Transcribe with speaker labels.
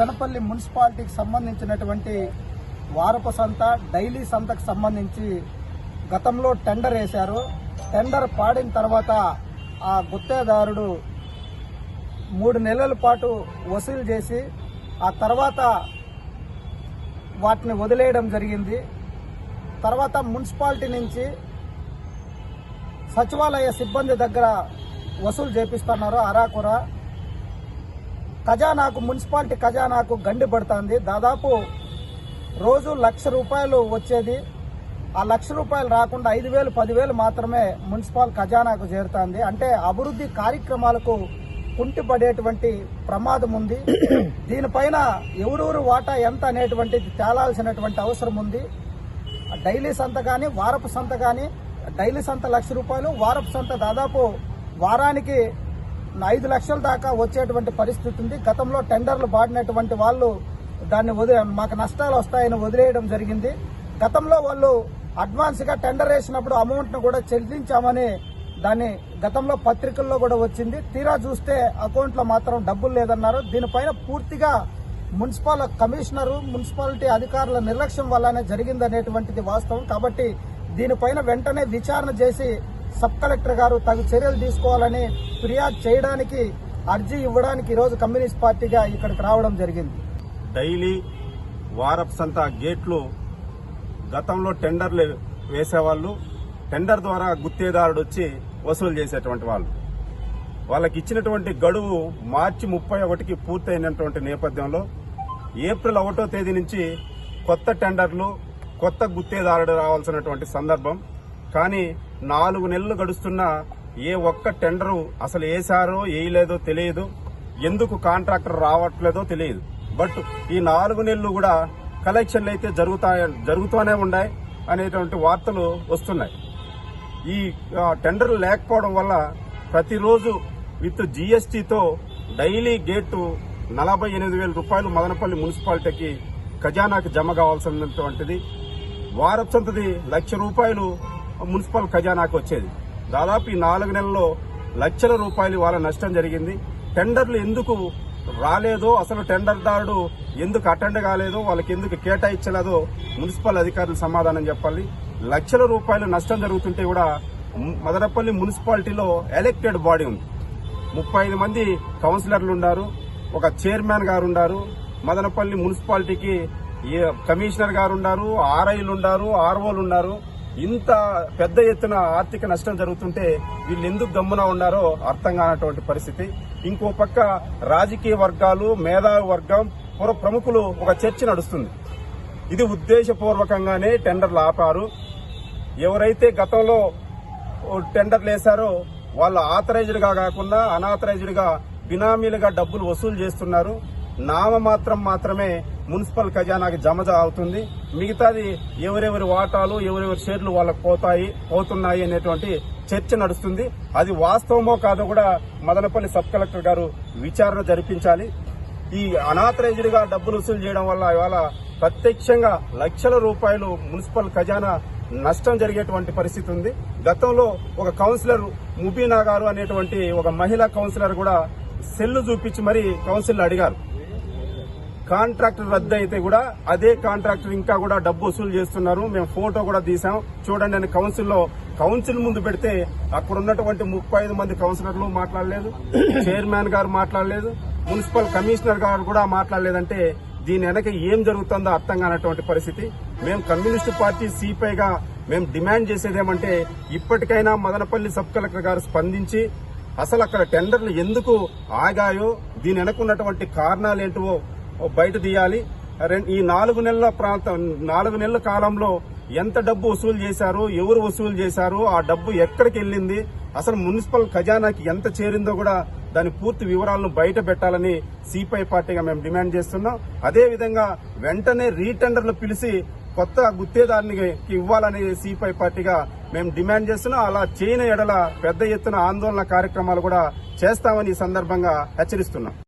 Speaker 1: కనపల్లి మున్సిపాలిటీకి సంబంధించినటువంటి వారపు సంత డైలీ సంతకు సంబంధించి గతంలో టెండర్ వేశారు. టెండర్ పాడిన తర్వాత ఆ గుత్తేదారుడు మూడు నెలల పాటు వసూలు చేసి ఆ తర్వాత వాటిని వదిలేయడం జరిగింది. తర్వాత మున్సిపాలిటీ నుంచి సచివాలయ సిబ్బంది దగ్గర వసూలు చేపిస్తున్నారు అరాకుర. ఖజానాకు మున్సిపాలిటీ ఖజానాకు గండి పడుతుంది. దాదాపు రోజు లక్ష రూపాయలు వచ్చేది. ఆ లక్ష రూపాయలు రాకుండా ఐదు వేలు పదివేలు మాత్రమే మున్సిపల్ ఖజానాకు చేరుతుంది. అంటే అభివృద్ధి కార్యక్రమాలకు కుంటిపడేటువంటి ప్రమాదం ఉంది. దీనిపైన ఎవరెవరు వాటా ఎంత అనేటువంటిది తేలాల్సినటువంటి అవసరం ఉంది. డైలీ సంత కానీ వారపు సంత కానీ డైలీ సంత లక్ష రూపాయలు వారపు సంత దాదాపు వారానికి ఐదు లక్షల దాకా వచ్చేటువంటి పరిస్థితి ఉంది. గతంలో టెండర్లు పాడినటువంటి వాళ్ళు దాన్ని వదిలే మాకు నష్టాలు వస్తాయని వదిలేయడం జరిగింది. గతంలో వాళ్ళు అడ్వాన్స్గా టెండర్ వేసినప్పుడు అమౌంట్ను కూడా చెల్లించామని దాన్ని గతంలో పత్రికల్లో కూడా వచ్చింది. తీరా చూస్తే అకౌంట్లో మాత్రం డబ్బులు లేదన్నారు. దీనిపైన పూర్తిగా మున్సిపల్ కమిషనర్ మున్సిపాలిటీ అధికారుల నిర్లక్ష్యం వల్లనే జరిగిందనేటువంటిది వాస్తవం. కాబట్టి దీనిపైన వెంటనే విచారణ చేసి సబ్ కలెక్టర్ గారు తగు చర్యలు తీసుకోవాలని ఫిర్యాదు చేయడానికి అర్జీ ఇవ్వడానికి ఈరోజు కమ్యూనిస్ట్ పార్టీగా ఇక్కడికి రావడం జరిగింది.
Speaker 2: డైలీ వారపు సంత గేట్లు గతంలో టెండర్లు వేసేవాళ్ళు టెండర్ ద్వారా గుత్తేదారుడు వచ్చి వసూలు చేసేటువంటి వాళ్ళు. వాళ్ళకి ఇచ్చినటువంటి గడువు మార్చి ముప్పై ఒకటికి పూర్తయినటువంటి నేపథ్యంలో ఏప్రిల్ ఒకటో తేదీ నుంచి కొత్త టెండర్లు కొత్త గుత్తేదారుడు రావాల్సినటువంటి సందర్భం. కానీ నాలుగు నెలలు గడుస్తున్నా ఏ ఒక్క టెండరు అసలు వేశారో వేయలేదో తెలియదు. ఎందుకు కాంట్రాక్టర్ రావట్లేదో తెలియదు. బట్ ఈ నాలుగు నెలలు కూడా కలెక్షన్లు అయితే జరుగుతా జరుగుతూనే ఉన్నాయి అనేటువంటి వార్తలు వస్తున్నాయి. ఈ టెండర్లు లేకపోవడం వల్ల ప్రతిరోజు విత్ జీఎస్టీతో డైలీ గేటు నలభై ఎనిమిది వేల రూపాయలు మదనపల్లి మున్సిపాలిటీకి ఖజానాకి జమ కావాల్సినటువంటిది. వారపు లక్ష రూపాయలు మున్సిపల్ ఖజానాకు వచ్చేది. దాదాపు ఈ నాలుగు నెలల్లో లక్షల రూపాయలు వాళ్ళ నష్టం జరిగింది. టెండర్లు ఎందుకు రాలేదో అసలు టెండర్దారుడు ఎందుకు అటెండ్ కాలేదో వాళ్ళకి ఎందుకు కేటాయించలేదో మున్సిపల్ అధికారులు సమాధానం చెప్పాలి. లక్షల రూపాయలు నష్టం జరుగుతుంటే కూడా మదనపల్లి మున్సిపాలిటీలో ఎలక్టెడ్ బాడీ ఉంది. ముప్పై ఐదు మంది కౌన్సిలర్లు ఉన్నారు. ఒక చైర్మన్ గారు ఉన్నారు. మదనపల్లి మున్సిపాలిటీకి ఏ కమిషనర్ గారు ఉన్నారు ఆర్ఐలు ఉన్నారు ఆర్ఓలు ఉన్నారు. ఇంత పెద్ద ఎత్తున ఆర్థిక నష్టం జరుగుతుంటే వీళ్ళు ఎందుకు గమ్మున ఉన్నారో అర్థం కానటువంటి పరిస్థితి. ఇంకో పక్క రాజకీయ వర్గాలు మేధావి వర్గం పూర్వ ప్రముఖులు ఒక చర్చ నడుస్తుంది. ఇది ఉద్దేశపూర్వకంగానే టెండర్లు ఆపారు. ఎవరైతే గతంలో టెండర్లు వేశారో వాళ్ళు ఆథరైజ్డ్గా కాకుండా అనాథరైజ్డ్గా బినామీలుగా డబ్బులు వసూలు చేస్తున్నారు. నామమాత్రం మాత్రమే మున్సిపల్ ఖజానాకి జమ అవుతుంది. మిగతాది ఎవరెవరి వాటాలు ఎవరెవరి షేర్లు వాళ్ళకు పోతాయి పోతున్నాయి అనేటువంటి చర్చ నడుస్తుంది. అది వాస్తవమో కాదో కూడా మదనపల్లి సబ్ కలెక్టర్ గారు విచారణ జరిపించాలి. ఈ అనాథరైజ్డ్గా డబ్బులు వసూలు చేయడం వల్ల ఇవాళ ప్రత్యక్షంగా లక్షల రూపాయలు మున్సిపల్ ఖజానా నష్టం జరిగేటువంటి పరిస్థితి ఉంది. గతంలో ఒక కౌన్సిలర్ ముబీనా గారు అనేటువంటి ఒక మహిళా కౌన్సిలర్ కూడా సెల్లు చూపించి మరీ కౌన్సిల్ అడిగారు. కాంట్రాక్టర్ రద్దు అయితే కూడా అదే కాంట్రాక్టర్ ఇంకా కూడా డబ్బు వసూలు చేస్తున్నారు. మేము ఫోటో కూడా తీసాం చూడండి అని కౌన్సిల్లో కౌన్సిల్ ముందు పెడితే అక్కడ ఉన్నటువంటి ముప్పై ఐదు మంది కౌన్సిలర్లు మాట్లాడలేదు. చైర్మన్ గారు మాట్లాడలేదు. మున్సిపల్ కమిషనర్ గారు కూడా మాట్లాడలేదంటే దీని వెనక ఏం జరుగుతుందో అర్థం కానటువంటి పరిస్థితి. మేము కమ్యూనిస్టు పార్టీ సిపిఐగా మేము డిమాండ్ చేసేదేమంటే ఇప్పటికైనా మదనపల్లి సబ్ కలెక్టర్ గారు స్పందించి అసలు అక్కడ టెండర్లు ఎందుకు ఆగాయో దీని వెనకున్నటువంటి ఏంటో బయట తీయాలి. ఈ నాలుగు నెలల ప్రాంతం నాలుగు నెలల కాలంలో ఎంత డబ్బు వసూలు చేశారు ఎవరు వసూలు చేశారు ఆ డబ్బు ఎక్కడికి వెళ్ళింది అసలు మున్సిపల్ ఖజానాకి ఎంత చేరిందో కూడా దాని పూర్తి వివరాలను బయట పెట్టాలని సిపిఐ పార్టీగా మేము డిమాండ్ చేస్తున్నాం. అదేవిధంగా వెంటనే రీటెండర్లు పిలిచి కొత్త గుత్తేదారునికి ఇవ్వాలని సిపిఐ పార్టీగా మేము డిమాండ్ చేస్తున్నాం. అలా చేయని ఎడల పెద్ద ఎత్తున ఆందోళన కార్యక్రమాలు కూడా చేస్తామని ఈ సందర్భంగా హెచ్చరిస్తున్నాం.